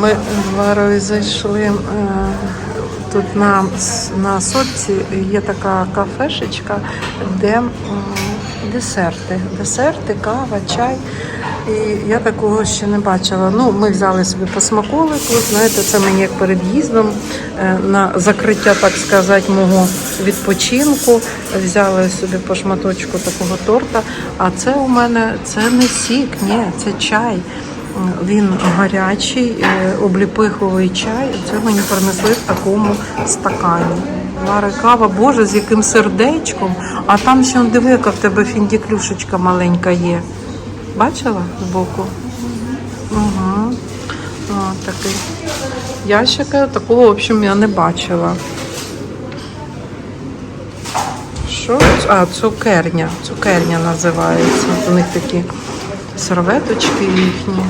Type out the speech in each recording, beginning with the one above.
Ми з Ларою зайшли е, тут на, на сотці є така кафешечка, де десерти. Десерти, кава, чай. І я такого ще не бачила. Ну, ми взяли собі по смаколику. Знаєте, це мені як перед їздом е, на закриття, так сказати, мого відпочинку. Взяли собі по шматочку такого торта. А це у мене це не сік, ні, це чай. Він гарячий, е, обліпиховий чай. Це мені принесли в такому стакані. Лара кава, боже, з яким сердечком. А там ще диви, яка в тебе фіндіклюшечка маленька є. Бачила збоку? Угу. О, такий. Ящика такого, в общем, я не бачила. Що? А, цукерня. Цукерня називається. У них такі серветочки їхні.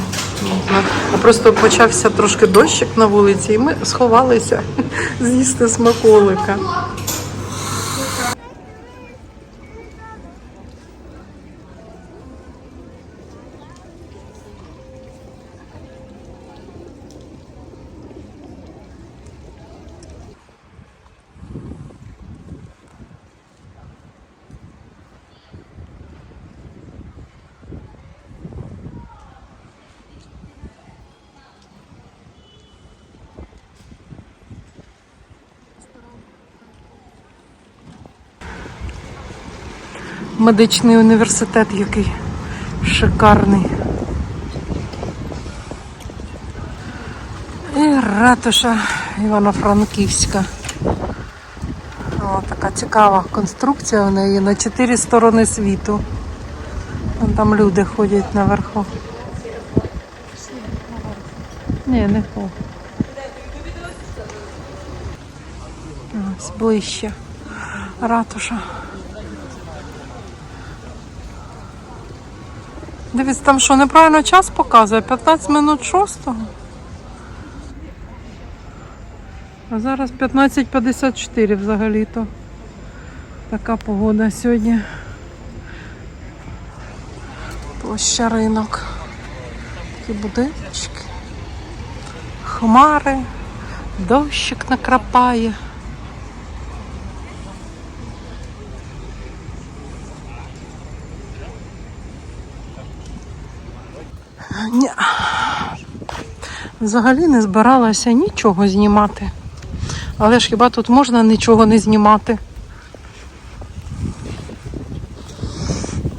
А просто почався трошки дощик на вулиці, і ми сховалися з'їсти смаколика. Медичний університет який шикарний. І ратуша Івано-Франківська. О, така цікава конструкція у неї на чотири сторони світу. Вон Там люди ходять наверху. Ні, не хочу. Ось ближче. Ратуша. Там що, неправильно час показує? 15 минут шостого. А зараз 15.54 взагалі-то. Така погода сьогодні. Площа ринок. Такі будиночки. Хмари, дощик накрапає. Ні. Взагалі не збиралася нічого знімати. Але ж хіба тут можна нічого не знімати?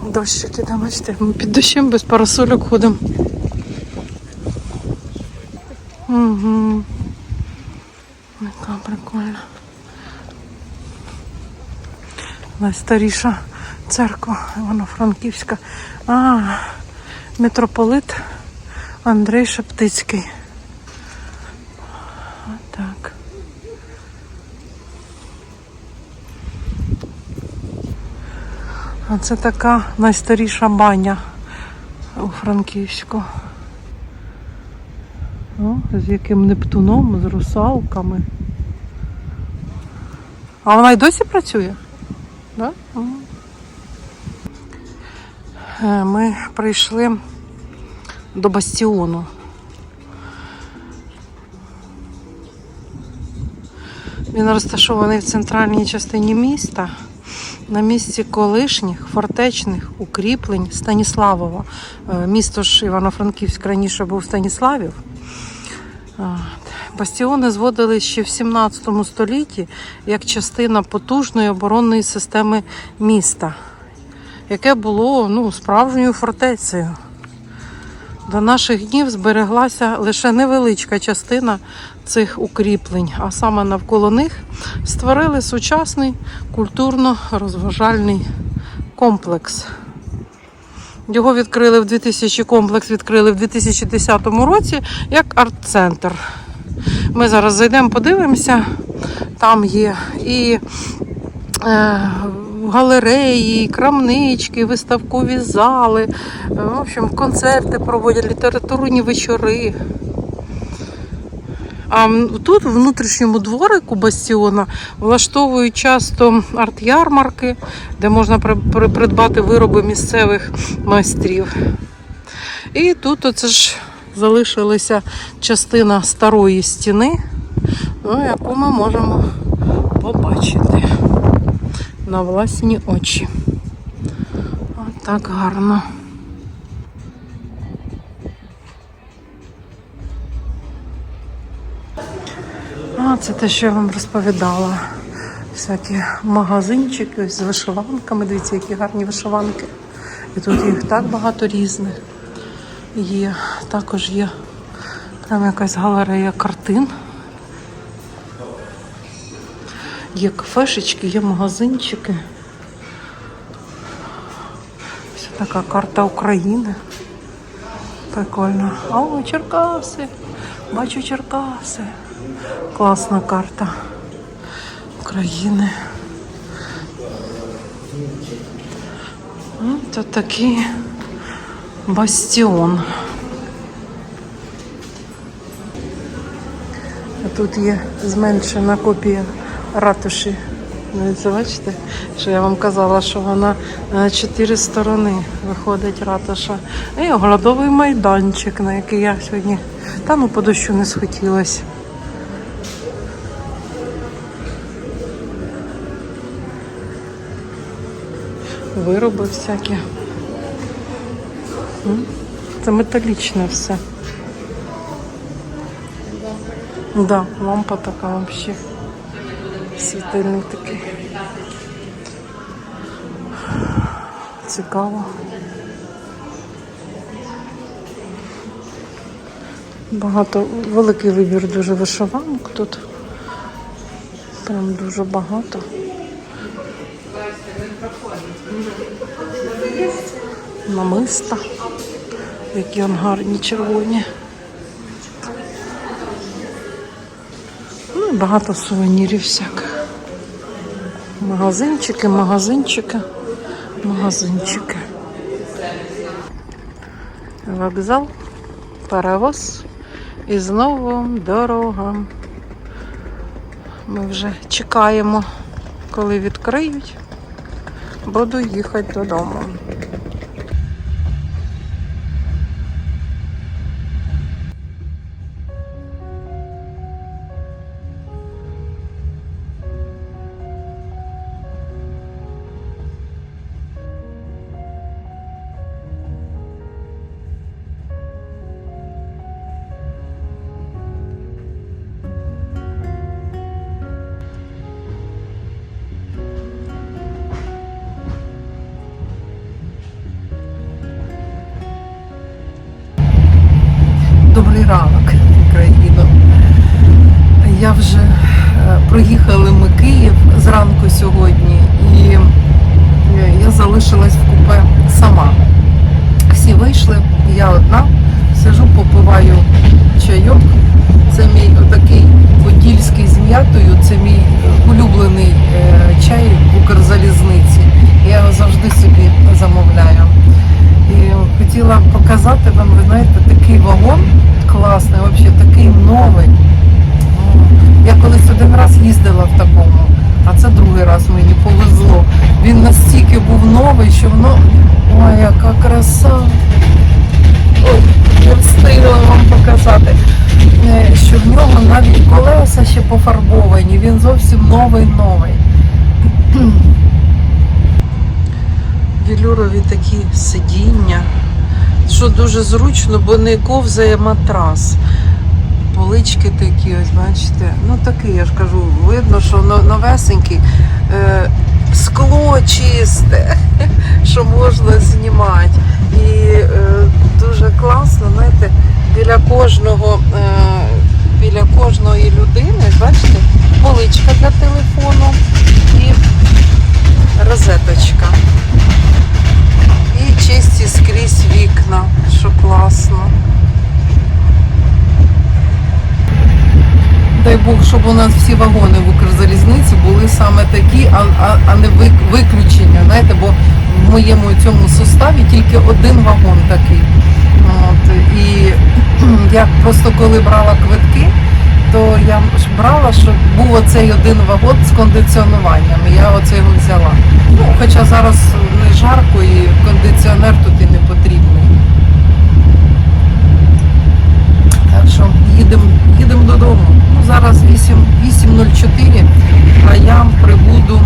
Дощик іде, бачите, ми під дощем без парасольок ходимо. Угу. Яка прикольна. Найстаріша церква Івано-Франківська. А, митрополит Андрей Шептицький. Так. А це така найстаріша баня у Франківську. О, з яким Нептуном, з русалками. А вона й досі працює? Да? Е, Ми прийшли до бастіону. Він розташований в центральній частині міста, на місці колишніх фортечних укріплень Станіславова. Е, Місто ж Івано-Франківськ раніше був Станіславів. Бастіони зводили ще в 17 столітті як частина потужної оборонної системи міста, яке було ну, справжньою фортецею. До наших днів збереглася лише невеличка частина цих укріплень, а саме навколо них створили сучасний культурно-розважальний комплекс. Його відкрили в 2000 комплекс відкрили в 2010 році як арт-центр. Ми зараз зайдемо, подивимося. Там є і е, галереї, крамнички, виставкові зали. Е, В общем, концерти проводять, літературні вечори. А тут, в внутрішньому дворику бастіона, влаштовують часто арт-ярмарки, де можна при- при- придбати вироби місцевих майстрів. І тут оце ж залишилася частина старої стіни, ну, яку ми можемо побачити на власні очі. От так гарно. А, це те, що я вам розповідала. Всякі магазинчики ось з вишиванками. Дивіться, які гарні вишиванки. І тут їх так багато різних є. Також є прям якась галерея картин. Є кафешечки, є магазинчики. Ось така карта України. Прикольно. О, Черкаси. Бачу Черкаси. Класна карта України. Тут такий бастіон. Тут є зменшена копія ратуші. Ну, бачите, що я вам казала, що вона на чотири сторони виходить ратуша. І оглядовий майданчик, на який я сьогодні та ну по дощу не схотілося. Вироби всякі. Це металічне все. Да, лампа така вообще. Світильник такий. Цікаво. Багато, великий вибір дуже вишиванок тут. Прям дуже багато. Намиста. Які он гарні червоні. Ну і багато сувенірів всяких. Магазинчики, магазинчики, магазинчики. Вокзал, паровоз і знову дорога. Ми вже чекаємо, коли відкриють. Буду їхати додому. Я вже е, проїхали ми Київ зранку сьогодні, і е, я залишилась в купе сама. Всі вийшли, я одна сижу, попиваю чайок. Це мій отакий подільський з м'ятою, це мій улюблений е, чай в Укрзалізниці. Я його завжди собі замовляю. І хотіла показати вам, ви знаєте, такий вагон класний, взагалі такий новий. Я колись один раз їздила в такому, а це другий раз мені повезло. Він настільки був новий, що воно. Ой, яка краса! Ой, не встигла вам показати. Е, Що в нього навіть колеса ще пофарбовані, він зовсім новий новий. Вілюрові такі сидіння, що дуже зручно, бо не ковзає матрас. Полички такі, ось бачите. Ну такий, я ж кажу, видно, що но- новесенький. Скло чисте, що можна знімати. І е, дуже класно, знаєте, біля кожного, е, біля кожної людини, бачите, поличка для телефону і розеточка. І чисті скрізь вікна, що класно. Дай Бог, щоб у нас всі вагони в Укрзалізниці були саме такі, а, а, а не вик- виключення. Знаєте, бо в моєму цьому составі тільки один вагон такий. От, і я просто коли брала квитки, то я брала, щоб був оцей один вагон з кондиціонуванням. Я оце його взяла. Ну, хоча зараз не жарко і кондиціонер тут і не потрібний. Безкрайні зараз 8.04, а я прибуду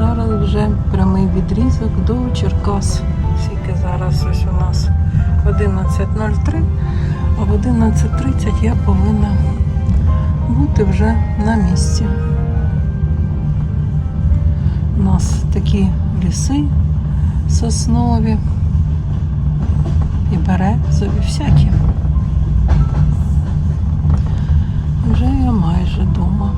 зараз вже прямий відрізок до Черкас. Скільки зараз ось у нас 11.03, а в 11.30 я повинна бути вже на місці. У нас такі ліси соснові і березові всякі. Вже я майже вдома.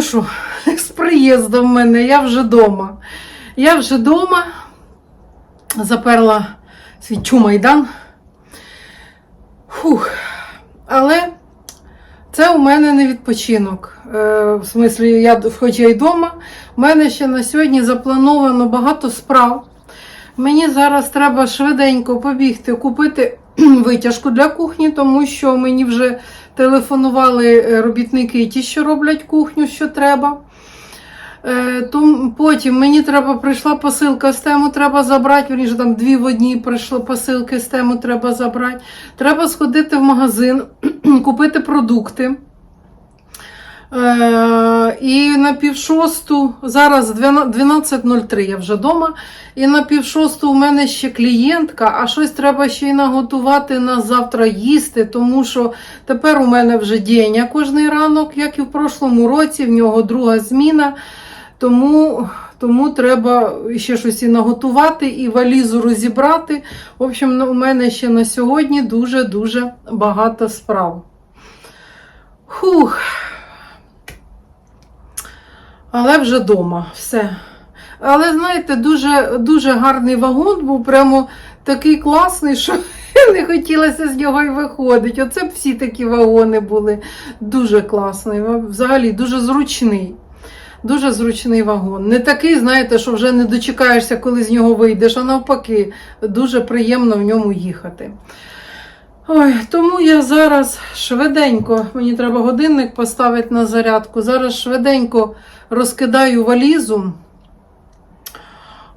Ну що, з приїздом в мене, я вже вдома. Я вже вдома заперла свій чумайдан. Фух. Але це у мене не відпочинок. Е, в смислі, я хоч я й вдома, у мене ще на сьогодні заплановано багато справ. Мені зараз треба швиденько побігти, купити витяжку для кухні, тому що мені вже телефонували е, робітники, ті, що роблять кухню, що треба. Е, потім мені треба прийшла посилка з тему, треба забрати. Вірніше, там дві в одній прийшли посилки з тему, треба забрати. Треба сходити в магазин, купити продукти. Е, і на півшосту, зараз 12.03 я вже вдома. І на півшосту у мене ще клієнтка, а щось треба ще й наготувати на завтра їсти, тому що тепер у мене вже день кожний ранок, як і в прошлому році, в нього друга зміна. Тому, тому треба ще щось і наготувати, і валізу розібрати. В общем, ну, у мене ще на сьогодні дуже-дуже багато справ. Хух. Але вже вдома, все. Але знаєте, дуже, дуже гарний вагон був, прямо такий класний, що не хотілося з нього й виходити. Оце б всі такі вагони були. Дуже класний, взагалі дуже зручний. Дуже зручний вагон. Не такий, знаєте, що вже не дочекаєшся, коли з нього вийдеш, а навпаки, дуже приємно в ньому їхати. Ой, тому я зараз швиденько, мені треба годинник поставити на зарядку. Зараз швиденько розкидаю валізу,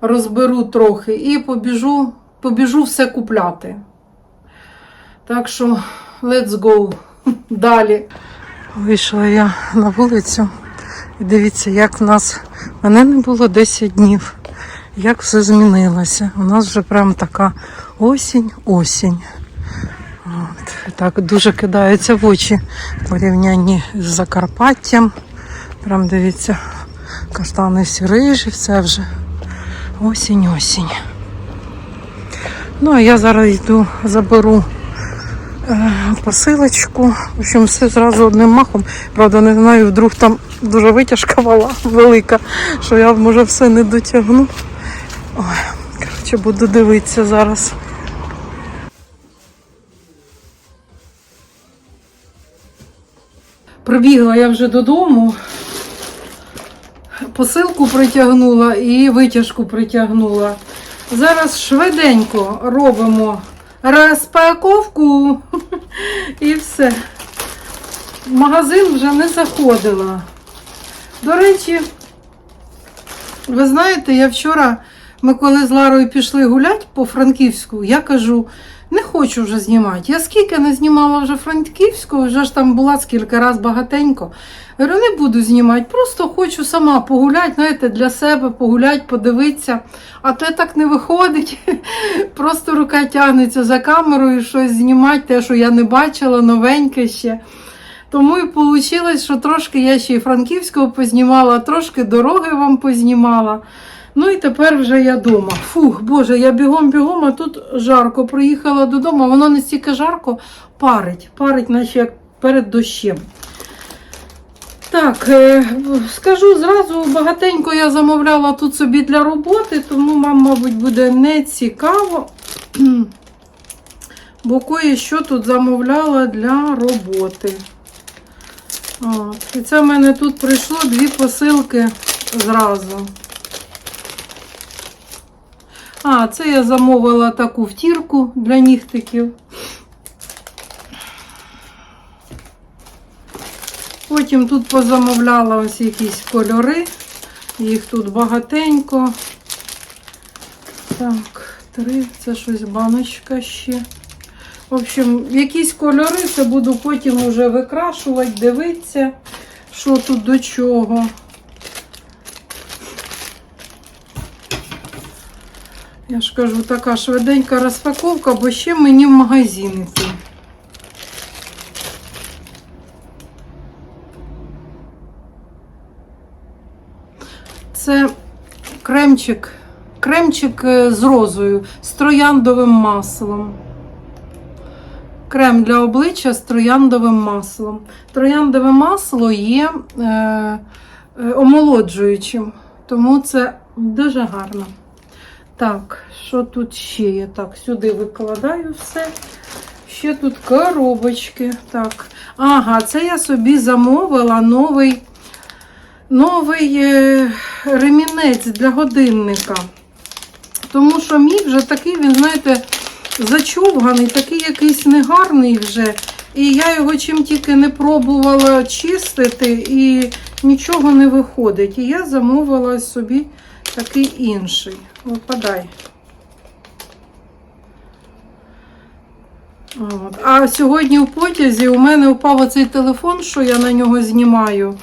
розберу трохи і побіжу, побіжу все купляти. Так що, let's go. Далі. Вийшла я на вулицю і дивіться, як в нас мене не було 10 днів. Як все змінилося. У нас вже прям така осінь, осінь. От, так дуже кидається в очі в порівнянні з Закарпаттям. Прям дивіться, каштани всі рижі, все вже осінь, осінь. Ну, а я зараз йду, заберу е, посилочку. В общем, все зразу одним махом. Правда, не знаю, вдруг там дуже витяжка вала велика, що я може все не дотягну. Ой, коротше, буду дивитися зараз. Прибігла я вже додому, посилку притягнула і витяжку притягнула. Зараз швиденько робимо розпаковку і все. В магазин вже не заходила. До речі, ви знаєте, я вчора Ми коли з Ларою пішли гуляти по Франківську, я кажу, не хочу вже знімати. Я скільки не знімала вже Франківську, вже ж там була скільки раз багатенько. Говорю, не буду знімати, просто хочу сама погуляти, знаєте, для себе погуляти, подивитися. А то так не виходить. Просто рука тягнеться за камерою, щось знімати, те, що я не бачила, новеньке ще. Тому і вийшло, що трошки я ще і Франківського познімала, трошки дороги вам познімала. Ну і тепер вже я вдома. Фух, Боже, я бігом-бігом, а тут жарко. Приїхала додому, воно настільки жарко парить, парить, наче як перед дощем. Так, е, скажу зразу, багатенько я замовляла тут собі для роботи, тому вам, мабуть, буде не цікаво. Бо кое-що тут замовляла для роботи. От. І це в мене тут прийшло дві посилки зразу. А, це я замовила таку втірку для нігтиків. Потім тут позамовляла ось якісь кольори. Їх тут багатенько. Так, три, це щось баночка ще. В общем, якісь кольори це буду потім уже викрашувати, дивитися, що тут до чого. Я ж кажу, така швиденька розпаковка, бо ще мені в магазин йти. Це кремчик, кремчик е, з розою, з трояндовим маслом. Крем для обличчя з трояндовим маслом. Трояндове масло є е, е, омолоджуючим, тому це дуже гарно. Так, що тут ще є? Так, сюди викладаю все. Ще тут коробочки. Так. Ага, це я собі замовила новий, новий е, ремінець для годинника. Тому що мій вже такий, він, знаєте, зачовганий, такий якийсь негарний вже. І я його чим тільки не пробувала чистити, і нічого не виходить. І я замовила собі такий інший. Випадай. От. А сьогодні в потязі у мене впав оцей телефон, що я на нього знімаю,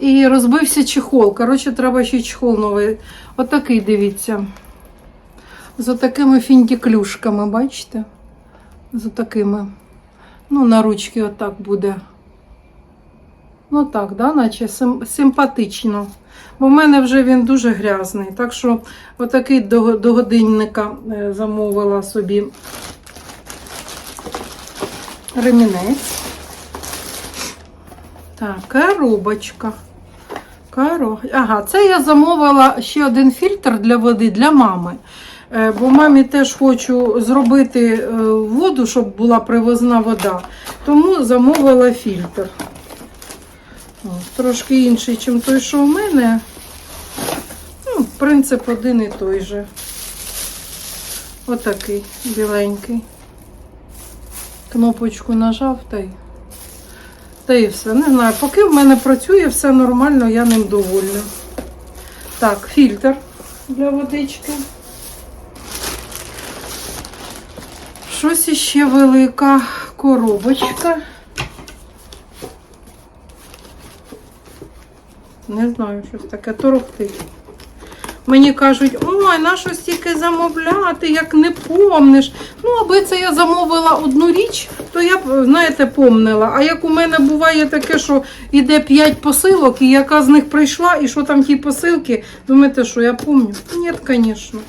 і розбився чехол. Коротше, треба ще чехол новий. Отакий, дивіться. З отакими фінтіклюшками, бачите? З отакими. Ну, на ручки отак буде. Ну так, да, наче сим- симпатично. Бо в мене вже він дуже грязний. Так що отакий до, до годинника е, замовила собі ремінець. Так, коробочка. Коро... Ага, це я замовила ще один фільтр для води для мами. Е, Бо мамі теж хочу зробити е, воду, щоб була привозна вода. Тому замовила фільтр. Трошки інший, ніж той, що у мене. Ну, принцип один і той же. Отакий біленький. Кнопочку нажав та й. Та і все. Не знаю, поки в мене працює, все нормально, я ним довольна. Так, фільтр для водички. Щось іще велика коробочка. Не знаю, щось таке торохтить. Мені кажуть, ой, на що стільки замовляти, як не помниш. Ну, аби це я замовила одну річ, то я б, знаєте, помнила. А як у мене буває таке, що йде 5 посилок, і яка з них прийшла, і що там ті посилки, думаєте, що я помню? Ні, звісно.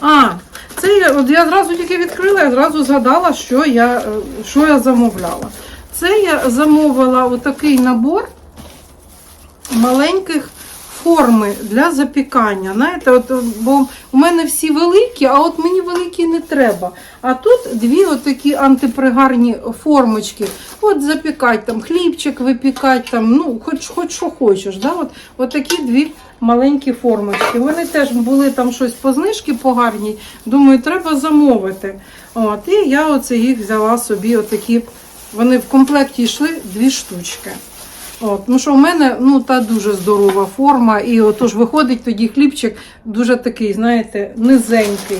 А, це я, от я зразу тільки відкрила, я зразу згадала, що я, е, що я замовляла. Це я замовила отакий набор маленьких форми для запікання. Знаєте, от, бо у мене всі великі, а от мені великі не треба. А тут дві отакі антипригарні формочки. От запікати там хлібчик, випікати, там, ну, хоч, хоч що хочеш. Да? От, от такі дві маленькі формочки. Вони теж були там щось по знижки погарній. Думаю, треба замовити. От, і я оце їх взяла собі, отакі. Вони в комплекті йшли дві штучки. От, ну що в мене ну, та дуже здорова форма, і отож виходить тоді хлібчик дуже такий, знаєте, низенький.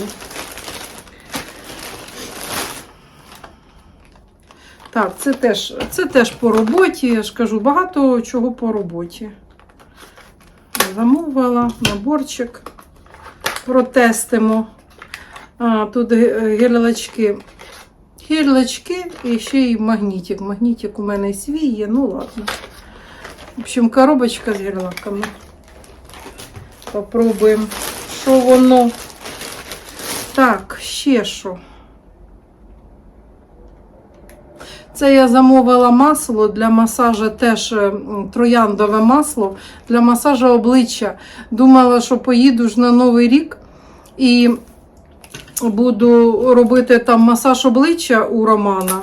Так, це теж, це теж по роботі, я ж кажу, багато чого по роботі. Замовила наборчик. Протестимо. А, тут ге- Гель-лачки і ще й магнітик. Магнітик у мене свій є, ну ладно. В общем, коробочка з гель-лаками. Попробуємо, що воно. Так, ще що. Це я замовила масло для масажу, теж е, трояндове масло для масажу обличчя. Думала, що поїду ж на Новий рік і буду робити там масаж обличчя у Романа.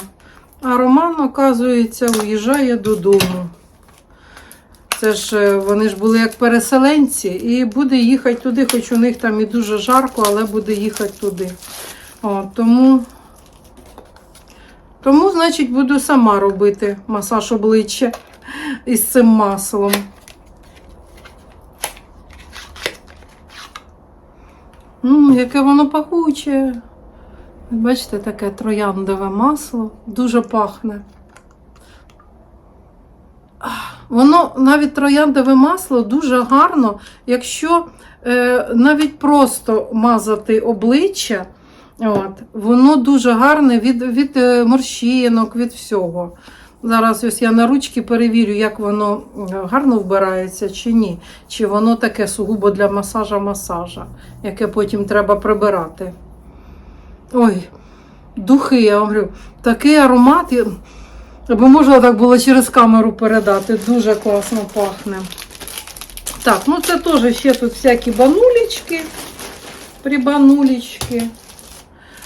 А Роман, оказується, уїжджає додому. Це ж е, вони ж були як переселенці, і буде їхати туди, хоч у них там і дуже жарко, але буде їхати туди. О, тому, тому, значить, буду сама робити масаж обличчя із цим маслом. М, яке воно пахуче. Бачите, таке трояндове масло, дуже пахне. Воно навіть трояндове масло дуже гарно, якщо е, навіть просто мазати обличчя, от, воно дуже гарне від, від е, морщинок, від всього. Зараз ось я на ручки перевірю, як воно е, гарно вбирається чи ні. Чи воно таке сугубо для масажа масажа, яке потім треба прибирати. Ой, духи, я говорю, такий аромат. Аби можна так було через камеру передати. Дуже класно пахне. Так, ну це теж ще тут всякі банулечки. Прибанулечки.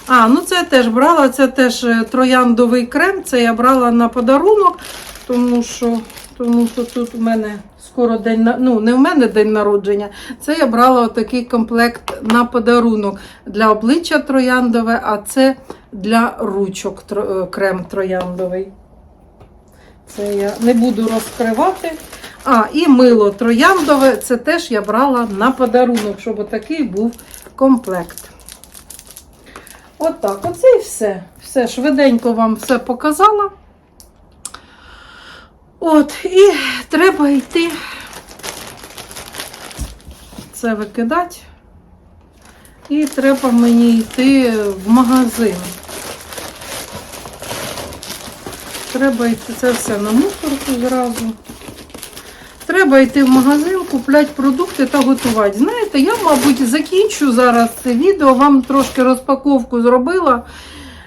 А, ну це я теж брала, це теж е, трояндовий крем. Це я брала на подарунок, тому що, тому що тут у мене скоро день ну не в мене день народження. Це я брала отакий комплект на подарунок для обличчя трояндове, а це для ручок е, крем трояндовий. Це я не буду розкривати. А, і мило трояндове, це теж я брала на подарунок, щоб отакий був комплект. Отак, оце і все. Все, швиденько вам все показала. От, і треба йти. Це викидати. І треба мені йти в магазин. Треба йти це все на мусорку зразу. Треба йти в магазин, купляти продукти та готувати. Знаєте, я, мабуть, закінчу зараз це відео, вам трошки розпаковку зробила.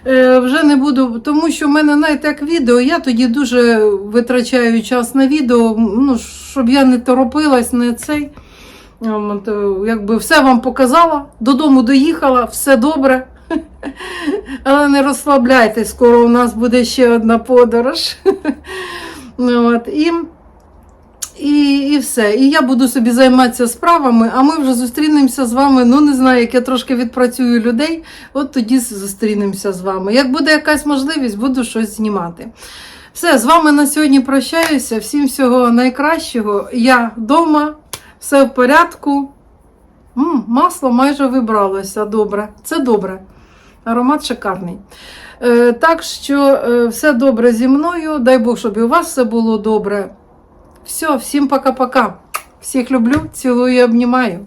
Е, вже не буду, тому що в мене, знаєте, як відео, я тоді дуже витрачаю час на відео, ну, щоб я не торопилась, не цей. Ем, якби все вам показала, додому доїхала, все добре. Але не розслабляйтесь, скоро у нас буде ще одна подорож. От, і, і, і все. І я буду собі займатися справами, а ми вже зустрінемося з вами. Ну, не знаю, як я трошки відпрацюю людей, от тоді зустрінемося з вами. Як буде якась можливість, буду щось знімати. Все, з вами на сьогодні прощаюся. Всім всього найкращого. Я вдома, все в порядку. М, масло майже вибралося. Добре. Це добре. Аромат шикарний. Е, так що е, все добре зі мною. Дай Бог, щоб і у вас все було добре. Все, всім пока-пока. Всіх люблю, цілую и обнімаю.